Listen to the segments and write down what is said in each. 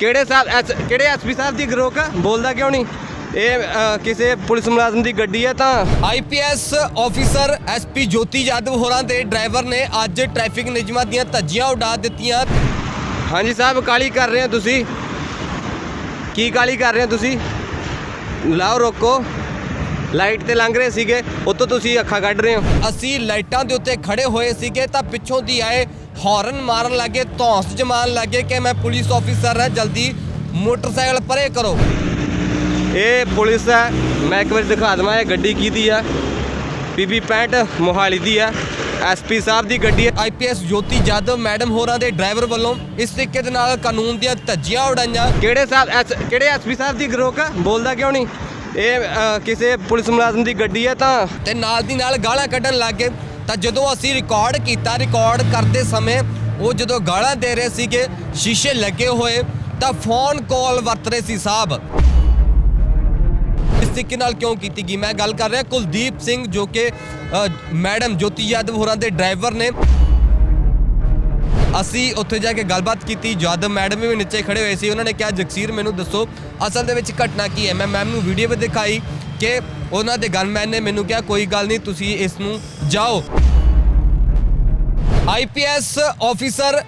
ਕਿਹੜੇ ਸਾਹਿਬ ਐਸ ਕਿਹੜੇ ਐਸਪੀ ਸਾਹਿਬ ਦੀ ਗਰੋਕ ਆ? ਬੋਲਦਾ ਕਿਉਂ ਨਹੀਂ? ਇਹ ਅ, ਕਿਸੇ ਪੁਲਿਸ ਮੁਲਾਜ਼ਮ ਦੀ ਗੱਡੀ ਹੈ ਤਾਂ। IPS officer SP Jyoti Yadav ਹੋਰਾਂ ਦੇ ਡਰਾਈਵਰ ਨੇ ਅੱਜ ਟ੍ਰੈਫਿਕ ਨਿਯਮਾਂ ਦੀਆਂ ਧੱਜੀਆਂ ਉਡਾ ਦਿੱਤੀਆਂ। ਹਾਂਜੀ ਸਾਹਿਬ ਕਾਲੀ ਕਰ ਰਹੇ ਹੋ ਤੁਸੀਂ? ਕੀ ਕਾਲੀ ਕਰ ਰਹੇ ਹੋ ਤੁਸੀਂ? ਲਾਓ ਰੋਕੋ। ਲਾਈਟ ਤੇ ਲੰਘ ਰਹੇ ਸੀਗੇ ਉੱਤੋਂ ਤੁਸੀਂ ਅੱਖਾਂ ਕੱਢ ਰਹੇ ਹੋ। ਅਸੀਂ ਲਾਈਟਾਂ ਦੇ ਉੱਤੇ ਖੜੇ ਹੋਏ ਸੀਗੇ ਤਾਂ ਪਿੱਛੋਂ ਦੀ ਆਏ ਹਾਰਨ ਮਾਰਨ ਲੱਗੇ, ਧੌਂਸ ਜਮਾਨ ਲੱਗੇ ਕਿ ਮੈਂ ਪੁਲਿਸ ਆਫੀਸਰ ਹਾਂ, ਜਲਦੀ ਮੋਟਰਸਾਈਕਲ ਪਰੇ ਕਰੋ। ਇਹ ਪੁਲਿਸ ਹੈ, ਮੈਂ ਇੱਕ ਵਾਰੀ ਦਿਖਾ ਦਵਾਂ, ਇਹ ਗੱਡੀ ਕਿਹਦੀ ਆ? ਪੀਬੀ 65 ਮੋਹਾਲੀ ਦੀ ਆ ਐਸਪੀ ਸਾਹਿਬ ਦੀ ਗੱਡੀ ਹੈ ਆਈਪੀਐਸ ਜੋਤੀ ਜਾਦਵ ਮੈਡਮ ਹੋਰਾਂ ਦੇ ਡਰਾਈਵਰ ਵੱਲੋਂ ਇਸ ਤਰੀਕੇ ਦੇ ਨਾਲ ਕਾਨੂੰਨ ਦੀਆਂ ਧੱਜੀਆਂ ਉਡਾਈਆਂ। ਕਿਹੜੇ ਸਾਹਿਬ, ਐਸ, ਕਿਹੜੇ ਐਸਪੀ ਸਾਹਿਬ ਦੀ ਗਰੋਕ ਆ? ਬੋਲਦਾ ਕਿਉਂ ਨਹੀਂ? ਇਹ ਕਿਸੇ ਪੁਲਿਸ ਮੁਲਾਜ਼ਮ ਦੀ ਗੱਡੀ ਹੈ ਤਾਂ? ਤੇ ਨਾਲ ਦੀ ਨਾਲ ਗਾਲਾਂ ਕੱਢਣ ਲੱਗੇ ਤਾਂ ਜਦੋਂ ਅਸੀਂ ਰਿਕਾਰਡ ਕੀਤਾ ਰਿਕਾਰਡ ਕਰਦੇ ਸਮੇਂ ਉਹ ਜਦੋਂ ਗਾਲਾਂ ਦੇ ਰਹੇ ਸੀਗੇ, ਸ਼ੀਸ਼ੇ ਲੱਗੇ ਹੋਏ, ਤਾਂ ਫੋਨ ਕਾਲ ਵਰਤ ਰਹੇ ਸੀ ਸਾਹਿਬ। ਇਸ ਤਰੀਕੇ ਨਾਲ ਕਿਉਂ ਕੀਤੀ ਗਈ? ਮੈਂ ਗੱਲ ਕਰ ਰਿਹਾ ਕੁਲਦੀਪ ਸਿੰਘ ਜੋ ਕਿ ਮੈਡਮ ਜੋਤੀ ਯਾਦਵ ਹੋਰਾਂ ਦੇ ਡਰਾਈਵਰ ਨੇ। ਅਸੀਂ ਉੱਥੇ ਜਾ ਕੇ ਗੱਲਬਾਤ ਕੀਤੀ ਜਦ ਮੈਡਮ ਵੀ ਨੀਚੇ ਖੜੇ ਹੋਏ ਸੀ, ਉਹਨਾਂ ਨੇ ਕਿਹਾ, ਜਗਸੀਰ, ਮੈਨੂੰ ਦੱਸੋ, ਅਸਲ ਦੇ ਵਿੱਚ ਘਟਨਾ ਕੀ ਹੈ? ਮੈਂ ਮੈਮ ਨੂੰ ਵੀਡੀਓ ਵੀ ਦਿਖਾਈ ਕਿ ਉਹਨਾਂ ਦੇ ਗਨਮੈਨ ਨੇ ਮੈਨੂੰ ਕਿਹਾ, ਕੋਈ ਗੱਲ ਨਹੀਂ, ਤੁਸੀਂ ਇਸ ਨੂੰ ਜਾਓ। IPS officer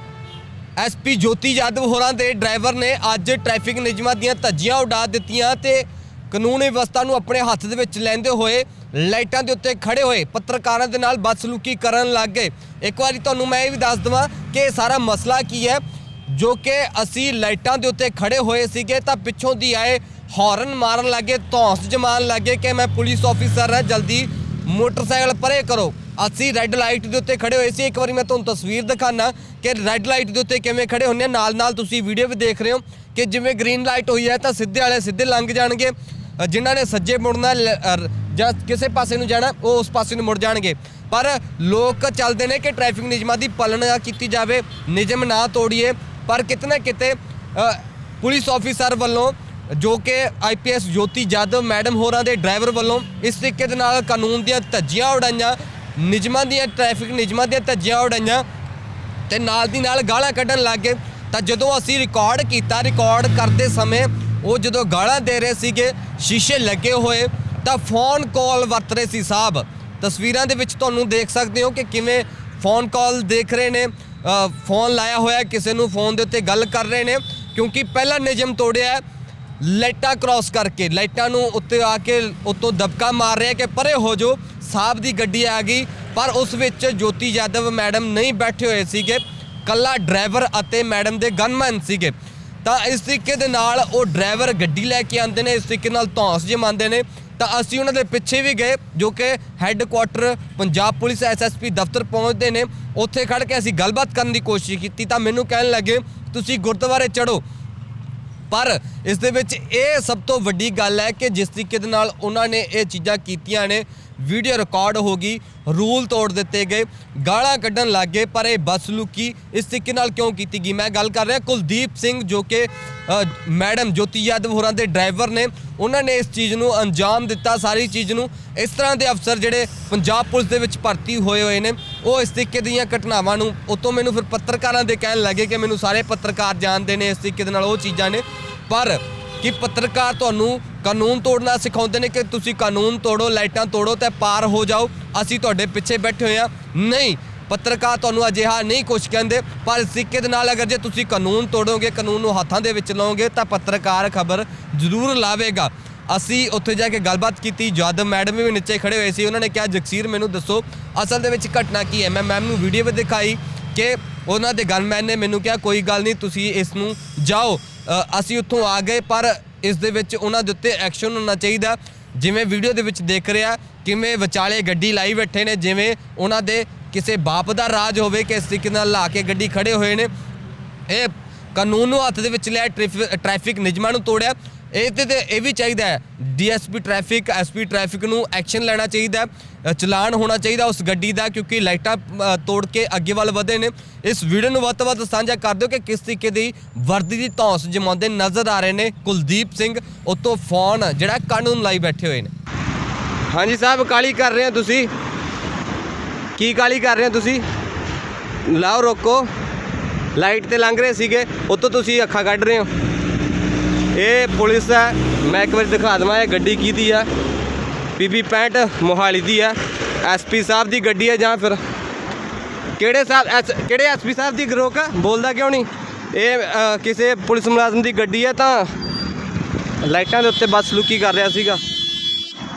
SP Jyoti Yadav ਹੋਰਾਂ ਦੇ ਡਰਾਈਵਰ ਨੇ ਅੱਜ ਟ੍ਰੈਫਿਕ ਨਿਯਮਾਂ ਦੀਆਂ ਧੱਜੀਆਂ ਉਡਾ ਦਿੱਤੀਆਂ ਤੇ ਕਾਨੂੰਨ ਵਿਵਸਥਾ ਨੂੰ ਆਪਣੇ ਹੱਥ ਦੇ ਵਿੱਚ ਲੈਂਦੇ ਹੋਏ ਲਾਈਟਾਂ ਦੇ ਉੱਤੇ ਖੜੇ ਹੋਏ ਪੱਤਰਕਾਰਾਂ ਦੇ ਨਾਲ ਬਦਸਲੂਕੀ ਕਰਨ ਲੱਗ ਗਏ। ਇੱਕ ਵਾਰੀ ਤੁਹਾਨੂੰ ਮੈਂ ਇਹ ਵੀ ਦੱਸ ਦਵਾਂ ਕਿ ਇਹ ਸਾਰਾ ਮਸਲਾ ਕੀ ਹੈ? ਜੋ ਕਿ ਅਸੀਂ ਲਾਈਟਾਂ ਦੇ ਉੱਤੇ ਖੜੇ ਹੋਏ ਸੀਗੇ ਤਾਂ ਪਿੱਛੋਂ ਦੀ ਆਏ ਹਾਰਨ ਮਾਰਨ ਲੱਗੇ ਧੌਂਸ ਜਮਾਨ ਲੱਗੇ ਕਿ ਮੈਂ ਪੁਲਿਸ ਆਫੀਸਰ ਹਾਂ, ਜਲਦੀ ਮੋਟਰਸਾਈਕਲ ਪਰੇ ਕਰੋ। ਅਸੀਂ ਰੈੱਡ ਲਾਈਟ ਦੇ ਉੱਤੇ ਖੜੇ ਹੋਏ ਸੀ। ਇੱਕ ਵਾਰੀ ਮੈਂ ਤੁਹਾਨੂੰ ਤਸਵੀਰ ਦਿਖਾਣਾ ਕਿ ਰੈੱਡ ਲਾਈਟ ਦੇ ਉੱਤੇ ਕਿਵੇਂ ਖੜੇ ਹੁੰਦੇ ਆ। ਨਾਲ ਨਾਲ ਤੁਸੀਂ ਵੀਡੀਓ ਵੀ ਦੇਖ ਰਹੇ ਹੋ ਕਿ ਜਿਵੇਂ ਗ੍ਰੀਨ ਲਾਈਟ ਹੋਈ ਹੈ ਤਾਂ ਸਿੱਧੇ ਵਾਲੇ ਸਿੱਧੇ ਲੰਘ ਜਾਣਗੇ। ਅ, ਜਿਨ੍ਹਾਂ ਨੇ ਸੱਜੇ ਮੁੜਨਾ ਲ- ਜਾਂ ਕਿਸੇ ਪਾਸੇ ਨੂੰ ਜਾਣਾ ਉਹ ਉਸ ਪਾਸੇ ਨੂੰ ਮੁੜ ਜਾਣਗੇ। ਪਰ ਲੋਕ ਚੱਲਦੇ ਨੇ ਕਿ ਟ੍ਰੈਫਿਕ ਨਿਯਮਾਂ ਦੀ ਪਾਲਣਾ ਕੀਤੀ ਜਾਵੇ। ਨਿਯਮ ਨਾ ਤੋੜੀਏ। ਪਰ ਕਿਤੇ ਨਾ ਕਿਤੇ ਪੁਲਿਸ ਆਫੀਸਰ ਵੱਲੋਂ ਜੋ ਕਿ ਆਈਪੀਐਸ ਜੋਤੀ ਜਾਦਵ ਮੈਡਮ ਹੋਰਾਂ ਦੇ ਡਰਾਈਵਰ ਵੱਲੋਂ ਇਸ ਤਰੀਕੇ ਦੇ ਨਾਲ ਕਾਨੂੰਨ ਦੀਆਂ ਧੱਜੀਆਂ ਉਡਾਈਆਂ, ਨਿਯਮਾਂ ਦੀਆਂ ਟ੍ਰੈਫਿਕ ਨਿਯਮਾਂ ਦੀਆਂ ਧੱਜੀਆਂ ਉਡਾਈਆਂ ਤੇ ਨਾਲ ਦੀ ਨਾਲ ਗਾਲਾਂ ਕੱਢਣ ਲੱਗ ਗਏ। ਤਾਂ ਜਦੋਂ ਅਸੀਂ ਰਿਕਾਰਡ ਕੀਤਾ ਰਿਕਾਰਡ ਕਰਦੇ ਸਮੇਂ ਉਹ ਜਦੋਂ ਗਾਲਾਂ ਦੇ ਰਹੇ ਸੀਗੇ, ਸ਼ੀਸ਼ੇ ਲੱਗੇ ਹੋਏ, ਤਾਂ ਫੋਨ ਕਾਲ ਵਰਤ ਰਹੇ ਸੀ ਸਾਹਿਬ। ਤਸਵੀਰਾਂ ਦੇ ਵਿੱਚ ਤੁਹਾਨੂੰ ਦੇਖ ਸਕਦੇ ਹੋ ਕਿ ਕਿਵੇਂ ਫੋਨ ਕਾਲ ਦੇਖ ਰਹੇ ਨੇ ਫੋਨ ਲਾਇਆ ਹੋਇਆ, ਕਿਸੇ ਨੂੰ ਫੋਨ ਦੇ ਉੱਤੇ ਗੱਲ ਕਰ ਰਹੇ ਨੇ, ਕਿਉਂਕਿ ਪਹਿਲਾ ਨਿਯਮ ਤੋੜਿਆ ਲਾਈਟਾਂ ਕ੍ਰਾਸ ਕਰਕੇ, ਲਾਈਟਾਂ ਨੂੰ ਉੱਤੇ ਆ ਕੇ ਉੱਤੋਂ ਦਬਕਾ ਮਾਰ ਰਿਹਾ ਕਿ ਪਰੇ ਹੋ ਜੋ ਸਾਹਿਬ ਦੀ ਗੱਡੀ ਆ ਗਈ, ਪਰ ਉਸ ਵਿੱਚ ਜੋਤੀ ਯਾਦਵ ਮੈਡਮ ਨਹੀਂ ਬੈਠੇ ਹੋਏ ਸੀਗੇ, ਕੱਲਾ ਡਰਾਈਵਰ ਅਤੇ ਮੈਡਮ ਦੇ ਗਨਮੈਨ ਸੀਗੇ। ਤਾਂ ਇਸ ਤਰੀਕੇ ਦੇ ਨਾਲ ਉਹ ਡਰਾਈਵਰ ਗੱਡੀ ਲੈ ਕੇ ਆਉਂਦੇ ਨੇ, ਇਸ ਤਰੀਕੇ ਨਾਲ ਧੌਂਸ ਜਮਾਉਂਦੇ ਨੇ। ਤਾਂ ਅਸੀਂ ਉਹਨਾਂ ਦੇ ਪਿੱਛੇ ਵੀ ਗਏ, ਜੋ ਕਿ ਹੈੱਡਕੁਆਟਰ ਪੰਜਾਬ ਪੁਲਿਸ ਐਸਐਸਪੀ ਦਫ਼ਤਰ ਪਹੁੰਚਦੇ ਨੇ। ਉੱਥੇ ਖੜ ਕੇ ਅਸੀਂ ਗੱਲਬਾਤ ਕਰਨ ਦੀ ਕੋਸ਼ਿਸ਼ ਕੀਤੀ ਤਾਂ ਮੈਨੂੰ ਕਹਿਣ ਲੱਗੇ, ਤੁਸੀਂ ਗੁਰਦੁਆਰੇ ਚੜੋ ਪਰ ਇਸ ਦੇ ਵਿੱਚ ਇਹ ਸਭ ਤੋਂ ਵੱਡੀ ਗੱਲ ਹੈ ਕਿ ਜਿਸ ਤਰੀਕੇ ਦੇ ਨਾਲ ਉਹਨਾਂ ਨੇ ਇਹ ਚੀਜ਼ਾਂ ਕੀਤੀਆਂ ਨੇ ਵੀਡੀਓ ਰਿਕਾਰਡ ਹੋ ਗਈ ਰੂਲ ਤੋੜ ਦਿੱਤੇ ਗਏ, ਗਾਲਾਂ ਕੱਢਣ ਲੱਗ ਗਏ, ਪਰ ਇਹ ਬਦਸਲੂਕੀ ਇਸ ਤਰੀਕੇ ਨਾਲ ਕਿਉਂ ਕੀਤੀ ਗਈ? ਮੈਂ ਗੱਲ ਕਰ ਰਿਹਾ ਕੁਲਦੀਪ ਸਿੰਘ ਜੋ ਕਿ ਮੈਡਮ ਜੋਤੀ ਯਾਦਵ ਹੋਰਾਂ ਦੇ ਡਰਾਈਵਰ ਨੇ, ਉਹਨਾਂ ਨੇ ਇਸ ਚੀਜ਼ ਨੂੰ ਅੰਜਾਮ ਦਿੱਤਾ, ਸਾਰੀ ਚੀਜ਼ ਨੂੰ। ਇਸ ਤਰ੍ਹਾਂ ਦੇ ਅਫਸਰ ਜਿਹੜੇ ਪੰਜਾਬ ਪੁਲਿਸ ਦੇ ਵਿੱਚ ਭਰਤੀ ਹੋਏ ਹੋਏ ਨੇ ਉਹ ਇਸ ਤਰੀਕੇ ਦੀਆਂ ਘਟਨਾਵਾਂ ਨੂੰ ਉਤੋਂ ਮੈਨੂੰ ਫਿਰ ਪੱਤਰਕਾਰਾਂ ਦੇ ਕਹਿਣ ਲੱਗੇ ਕਿ ਮੈਨੂੰ ਸਾਰੇ ਪੱਤਰਕਾਰ ਜਾਣਦੇ ਨੇ ਇਸ ਤਰੀਕੇ ਦੇ ਨਾਲ ਉਹ ਚੀਜ਼ਾਂ ਨੇ। ਪਰ ਕਿ ਪੱਤਰਕਾਰ ਤੁਹਾਨੂੰ ਕਾਨੂੰਨ ਤੋੜਨਾ ਸਿਖਾਉਂਦੇ ਨੇ ਕਿ ਤੁਸੀਂ ਕਾਨੂੰਨ ਤੋੜੋ, ਲਾਈਟਾਂ ਤੋੜੋ ਤੇ ਪਾਰ ਹੋ ਜਾਓ, ਅਸੀਂ ਤੁਹਾਡੇ ਪਿੱਛੇ ਬੈਠੇ ਹੋਏ ਆ ਨਹੀਂ, ਪੱਤਰਕਾਰ ਤੁਹਾਨੂੰ ਅਜਿਹਾ ਨਹੀਂ ਕੁਝ ਕਹਿੰਦੇ, ਪਰ ਇਸ ਤਰੀਕੇ ਦੇ ਨਾਲ ਅਗਰ ਜੇ ਤੁਸੀਂ ਕਾਨੂੰਨ ਤੋੜੋਗੇ, ਕਾਨੂੰਨ ਨੂੰ ਹੱਥਾਂ ਦੇ ਵਿੱਚ ਲਓਗੇ ਤਾਂ ਪੱਤਰਕਾਰ ਖਬਰ ਜ਼ਰੂਰ ਲਾਵੇਗਾ। ਅਸੀਂ ਉੱਥੇ ਜਾ ਕੇ ਗੱਲਬਾਤ ਕੀਤੀ ਜਦ ਮੈਡਮ ਵੀ ਨੀਚੇ ਖੜੇ ਹੋਏ ਸੀ, ਉਹਨਾਂ ਨੇ ਕਿਹਾ, ਜਗਸੀਰ, ਮੈਨੂੰ ਦੱਸੋ, ਅਸਲ ਦੇ ਵਿੱਚ ਘਟਨਾ ਕੀ ਹੈ? ਮੈਂ ਮੈਮ ਨੂੰ ਵੀਡੀਓ ਵੀ ਦਿਖਾਈ ਕਿ ਉਹਨਾਂ ਦੇ ਗਨਮੈਨ ਨੇ ਮੈਨੂੰ ਕਿਹਾ, ਕੋਈ ਗੱਲ ਨਹੀਂ, ਤੁਸੀਂ ਇਸ ਨੂੰ ਜਾਓ। ਅਸੀਂ ਉੱਥੋਂ ਆ ਗਏ, ਪਰ ਇਸ ਦੇ ਵਿੱਚ ਉਹਨਾਂ ਦੇ ਉੱਤੇ ਐਕਸ਼ਨ ਹੋਣਾ ਚਾਹੀਦਾ। ਜਿਵੇਂ ਵੀਡੀਓ ਦੇ ਵਿੱਚ ਦੇਖ ਰਿਹਾ, ਕਿਵੇਂ ਵਿਚਾਲੇ ਗੱਡੀ ਲਾਈ ਬੈਠੇ ਨੇ, ਜਿਵੇਂ ਉਹਨਾਂ ਦੇ ਕਿਸੇ ਬਾਪ ਦਾ ਰਾਜ ਹੋਵੇ ਕਿ ਇਸ ਤਰੀਕੇ ਨਾਲ ਲਾ ਕੇ ਗੱਡੀ ਖੜੇ ਹੋਏ ਨੇ। ਇਹ ਕਾਨੂੰਨ ਨੂੰ ਹੱਥ ਦੇ ਵਿੱਚ ਲਿਆ, ਟ੍ਰੈਫਿ- ਟ੍ਰੈਫਿਕ ਨਿਯਮਾਂ ਨੂੰ ਤੋੜਿਆ। ਇਹ ਤੇ ਇਹ ਵੀ ਚਾਹੀਦਾ ਹੈ। ਡੀਐਸਪੀ ਟ੍ਰੈਫਿਕ, ਐਸਪੀ ਟ੍ਰੈਫਿਕ ਨੂੰ ਐਕਸ਼ਨ ਲੈਣਾ ਚਾਹੀਦਾ ਚਲਾਨ ਹੋਣਾ ਚਾਹੀਦਾ ਉਸ ਗੱਡੀ ਦਾ ਕਿਉਂਕਿ ਲਾਈਟਾਂ ਤੋੜ ਕੇ ਅੱਗੇ ਵੱਲ ਵਧੇ ਨੇ। ਇਸ ਵੀਡੀਓ ਨੂੰ ਵੱਧ ਤੋਂ ਵੱਧ ਸਾਂਝਾ ਕਰ ਦਿਓ ਕਿ ਕਿਸ ਤਰੀਕੇ ਦੀ ਵਰਦੀ ਦੀ ਧੌਂਸ ਜਮਾਉਂਦੇ ਨਜ਼ਰ ਆ ਰਹੇ ਨੇ ਕੁਲਦੀਪ ਸਿੰਘ। ਉਤੋਂ ਫੋਨ ਜਿਹੜਾ ਕਾਨੂੰਨ ਲਾਈ ਬੈਠੇ ਹੋਏ ਨੇ। ਹਾਂਜੀ ਸਾਹਿਬ, ਕਾਲੀ ਕਰ ਰਹੇ ਹੋ ਤੁਸੀਂ? ਕੀ ਕਾਲੀ ਕਰ ਰਹੇ ਹੋ ਤੁਸੀਂ? ਲਾਓ ਰੋਕੋ। ਲਾਈਟ ਤੇ ਲੰਘ ਰਹੇ ਸੀਗੇ। ਉੱਤੋਂ ਤੁਸੀਂ ਅੱਖਾਂ ਕੱਢ ਰਹੇ ਹੋ। ਇਹ ਪੁਲਿਸ ਹੈ। ਮੈਂ ਇੱਕ ਵਾਰੀ ਦਿਖਾ ਦਵਾਂ, ਇਹ ਗੱਡੀ ਕਿਹਦੀ ਆ? ਪੀਪੀ 65 ਮੋਹਾਲੀ ਦੀ ਹੈ ਐਸਪੀ ਸਾਹਿਬ ਦੀ ਗੱਡੀ ਹੈ ਜਾਂ ਫਿਰ ਕਿਹੜੇ ਸਾਹਿਬ, ਐਸ- ਕਿਹੜੇ ਐਸਪੀ ਸਾਹਿਬ ਦੀ ਗਰੋਕ ਆ? ਬੋਲਦਾ ਕਿਉਂ ਨਹੀਂ? ਇਹ ਕਿਸੇ ਪੁਲਿਸ ਮੁਲਾਜ਼ਮ ਦੀ ਗੱਡੀ ਹੈ ਤਾਂ ਲਾਈਟਾਂ ਦੇ ਉੱਤੇ ਬੱਸ ਲੁਕੀ ਕਰ ਰਿਹਾ ਸੀਗਾ।